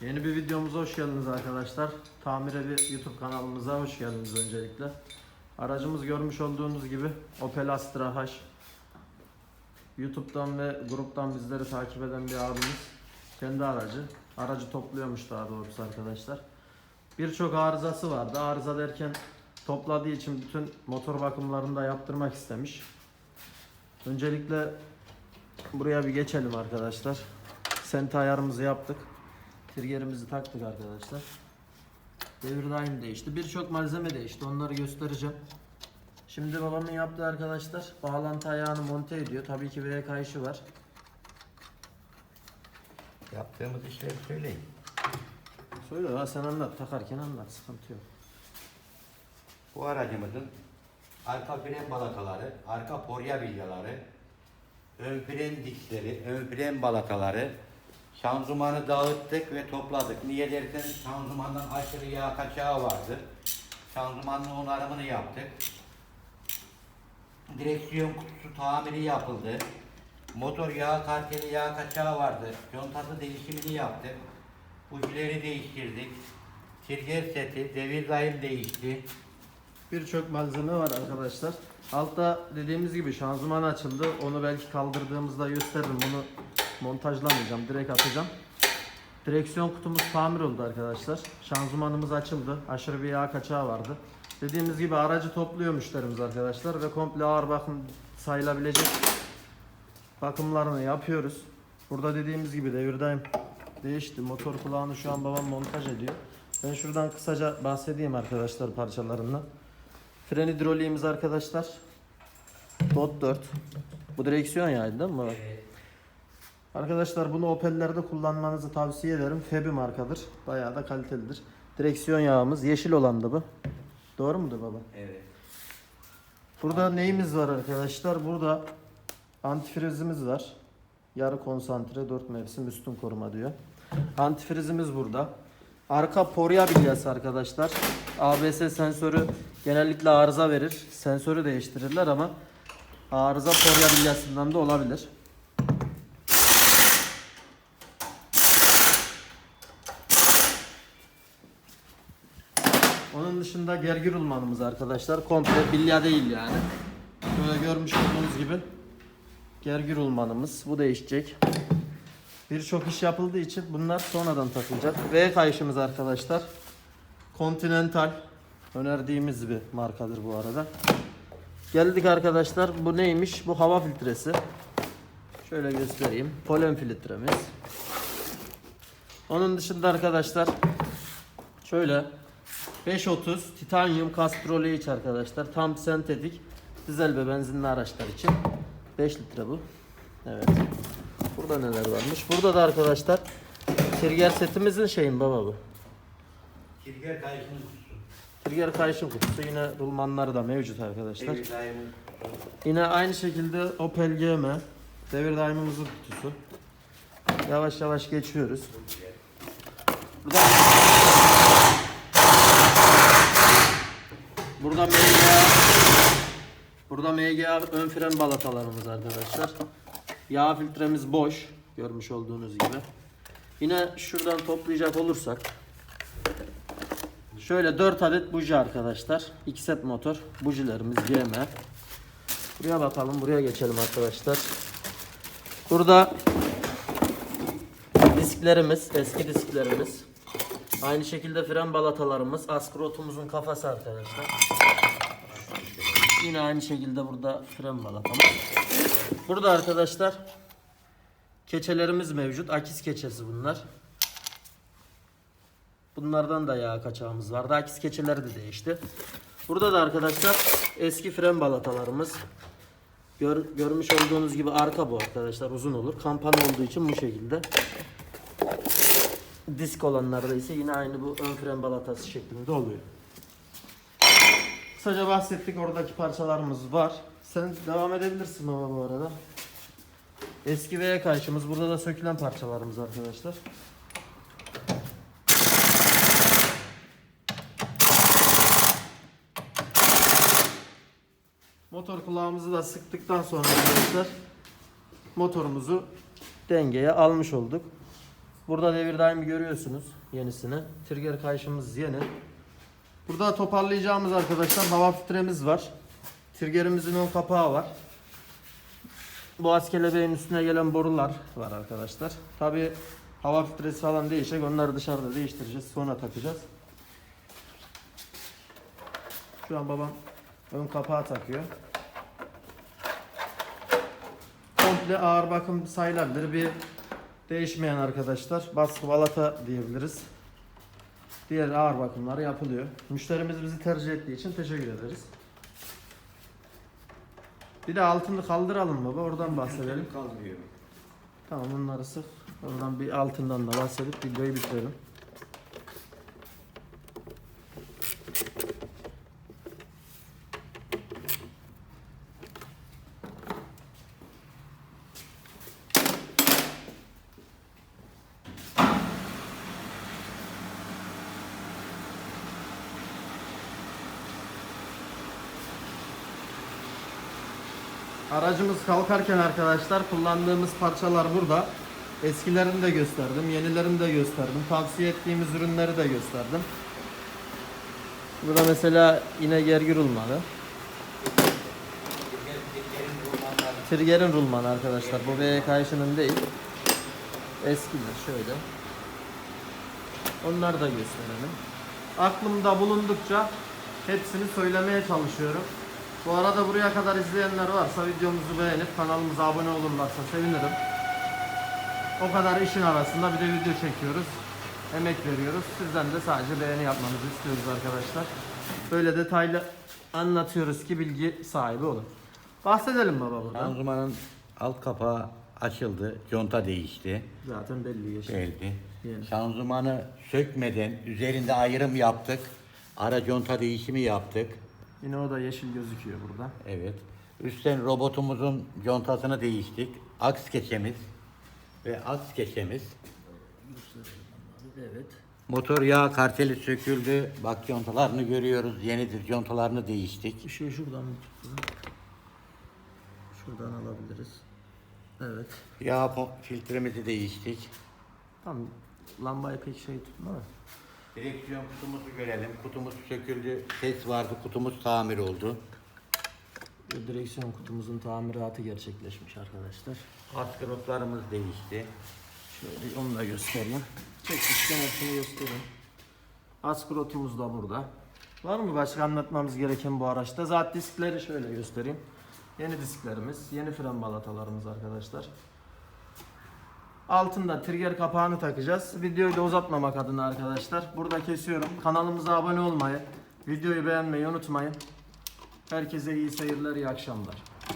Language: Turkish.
Yeni bir videomuza hoş geldiniz arkadaşlar. Tamire bir YouTube kanalımıza hoş geldiniz öncelikle. Aracımız görmüş olduğunuz gibi Opel Astra H. YouTube'dan ve gruptan bizleri takip eden bir abimiz. Kendi aracı. Aracı topluyormuş daha doğrusu arkadaşlar. Birçok arızası vardı. Arıza derken topladığı için bütün motor bakımlarını da yaptırmak istemiş. Öncelikle buraya bir geçelim arkadaşlar. Senta ayarımızı yaptık. Triggerimizi taktık arkadaşlar. Devir daim değişti. Birçok malzeme değişti. Onları göstereceğim. Şimdi babamın yaptığı arkadaşlar bağlantı ayağını monte ediyor. Tabii ki V kayışı var. Yaptığımız işleri söyleyin. Söyle ha sen anlat. Takarken anlat. Sıkıntı yok. Bu aracımızın arka fren balataları, arka porya bilyaları, ön fren diskleri, ön fren balataları, şanzımanı dağıttık ve topladık. Niye derseniz şanzımandan aşırı yağ kaçağı vardı. Şanzımanın onarımını yaptık. Direksiyon kutusu tamiri yapıldı. Motor yağ karteli yağ kaçağı vardı. Contası değişimini yaptık. Bujileri değiştirdik. Trigger seti, devir daim değişti. Birçok malzeme var arkadaşlar. Altta dediğimiz gibi şanzıman açıldı. Onu belki kaldırdığımızda gösteririm. Bunu montajlamayacağım. Direkt atacağım. Direksiyon kutumuz tamir oldu arkadaşlar. Şanzımanımız açıldı. Aşırı bir yağ kaçağı vardı. Dediğimiz gibi aracı topluyor müşterimiz arkadaşlar ve komple ağır bakım sayılabilecek bakımlarını yapıyoruz. Burada dediğimiz gibi devirdayım değişti. Motor kulağını şu an babam montaj ediyor. Ben şuradan kısaca bahsedeyim arkadaşlar parçalarından. Fren hidroliğimiz arkadaşlar. Dot 4. Bu direksiyon yağıydı değil mi? baba? Arkadaşlar bunu Opel'lerde kullanmanızı tavsiye ederim. Febi markadır. Bayağı da kalitelidir. Direksiyon yağımız yeşil olan da bu. Doğru mudur baba? Evet. Burada neyimiz var arkadaşlar? Burada antifrizimiz var. Yarı konsantre 4 mevsim üstün koruma diyor. Antifrizimiz burada. Arka porya bilyası arkadaşlar. ABS sensörü genellikle arıza verir. Sensörü değiştirirler ama arıza porya bilyasından da olabilir. Onun dışında gergir ulmanımız arkadaşlar. Komple bilya değil yani. Böyle görmüş olduğunuz gibi gergir ulmanımız. Bu değişecek. Birçok iş yapıldığı için bunlar sonradan takılacak. V kayışımız arkadaşlar. Continental. Önerdiğimiz bir markadır bu arada. Geldik arkadaşlar. Bu neymiş? Bu hava filtresi. Şöyle göstereyim. Polen filtremiz. Onun dışında arkadaşlar şöyle 530 titanyum kastrolü iç arkadaşlar. Tam sentetik dizel ve benzinli araçlar için. 5 litre bu. Evet. Burada neler varmış? Burada da arkadaşlar trigger setimizin şeyin baba bu. Trigger kayışının kutusu. Trigger kayışım kutusu yine rulmanları da mevcut arkadaşlar. Devir. Yine aynı şekilde Opel GM devir daimimizin kutusu. Yavaş yavaş geçiyoruz. Burada Burada MGA Burada MGA ön fren balatalarımız arkadaşlar. Yağ filtremiz boş görmüş olduğunuz gibi. Yine şuradan toplayacak olursak Şöyle 4 adet buji arkadaşlar. 2 set motor. Bujilerimiz GM. Buraya bakalım. Buraya geçelim arkadaşlar. Burada disklerimiz, eski disklerimiz. Aynı şekilde fren balatalarımız, askrotumuzun kafası arkadaşlar. Yine aynı şekilde burada fren balatamız. Burada arkadaşlar keçelerimiz mevcut. Akis keçesi bunlar. Bunlardan da yağ kaçağımız vardı. Akis keçeleri de değişti. Burada da arkadaşlar eski fren balatalarımız. Gör, görmüş olduğunuz gibi arka bu arkadaşlar uzun olur. Kampana olduğu için bu şekilde. Disk olanlarda ise yine aynı bu ön fren balatası şeklinde oluyor. Kısaca bahsettik oradaki parçalarımız var. Sen devam edebilirsin baba bu arada. Eski V kayışımız. Burada da sökülen parçalarımız arkadaşlar. Motor kulağımızı da sıktıktan sonra arkadaşlar motorumuzu dengeye almış olduk. Burada devir daimi görüyorsunuz yenisini. Trigger kayışımız yeni. Burada toparlayacağımız arkadaşlar hava filtremiz var. Triggerimizin ön kapağı var. Boğaz kelebeğin üstüne gelen borular var arkadaşlar. Tabi hava filtresi falan değişecek. Onları dışarıda değiştireceğiz. Sonra takacağız. Şu an babam ön kapağı takıyor. Komple ağır bakım sayılabilir. Bir değişmeyen arkadaşlar. Baskı balata diyebiliriz. Diğer ağır bakımları yapılıyor. Müşterimiz bizi tercih ettiği için teşekkür ederiz. Bir de altını kaldıralım baba. Oradan bahsedelim. Kaldırıyorum. Tamam onları sık. Oradan bir altından da bahsedip videoyu bitirelim. Aracımız kalkarken arkadaşlar kullandığımız parçalar burada. Eskilerini de gösterdim, yenilerini de gösterdim. Tavsiye ettiğimiz ürünleri de gösterdim. Burada mesela yine gergi rulmanı. Trigger'in rulmanı arkadaşlar. Bu V kayışının değil. Eskiler şöyle. Onları da gösterelim. Aklımda bulundukça hepsini söylemeye çalışıyorum. Bu arada buraya kadar izleyenler varsa videomuzu beğenip kanalımıza abone olurlarsa sevinirim. O kadar işin arasında bir de video çekiyoruz. Emek veriyoruz. Sizden de sadece beğeni yapmanızı istiyoruz arkadaşlar. Böyle detaylı anlatıyoruz ki bilgi sahibi olun. Bahsedelim baba buradan. Şanzımanın alt kapağı açıldı. Conta değişti. Zaten belli yeşil. Belli. Yeni. Şanzımanı sökmeden üzerinde ayrım yaptık. Ara conta değişimi yaptık. Yine o da yeşil gözüküyor burada. Evet. Üstten robotumuzun contasını değiştik. Aks keçemiz ve aks keçemiz. Evet. Motor yağ karteli söküldü. Bak contalarını görüyoruz. Yenidir. Contalarını değiştik. Işığı şuradan mı tuttu? Şuradan alabiliriz. Evet. Yağ filtremizi değiştik. Tamam. Lambayı pek şey tutma. Direksiyon kutumuzu görelim. Kutumuz söküldü. Ses vardı. Kutumuz tamir oldu. Direksiyon kutumuzun tamiratı gerçekleşmiş arkadaşlar. Askrotlarımız değişti. Şöyle onu da göstereyim. Çekmişken hepsini göstereyim. Askrotumuz da burada. Var mı başka anlatmamız gereken bu araçta? Zaten diskleri şöyle göstereyim. Yeni disklerimiz, yeni fren balatalarımız arkadaşlar. Altında trigger kapağını takacağız. Videoyu da uzatmamak adına arkadaşlar. Burada kesiyorum. Kanalımıza abone olmayı, videoyu beğenmeyi unutmayın. Herkese iyi seyirler, iyi akşamlar.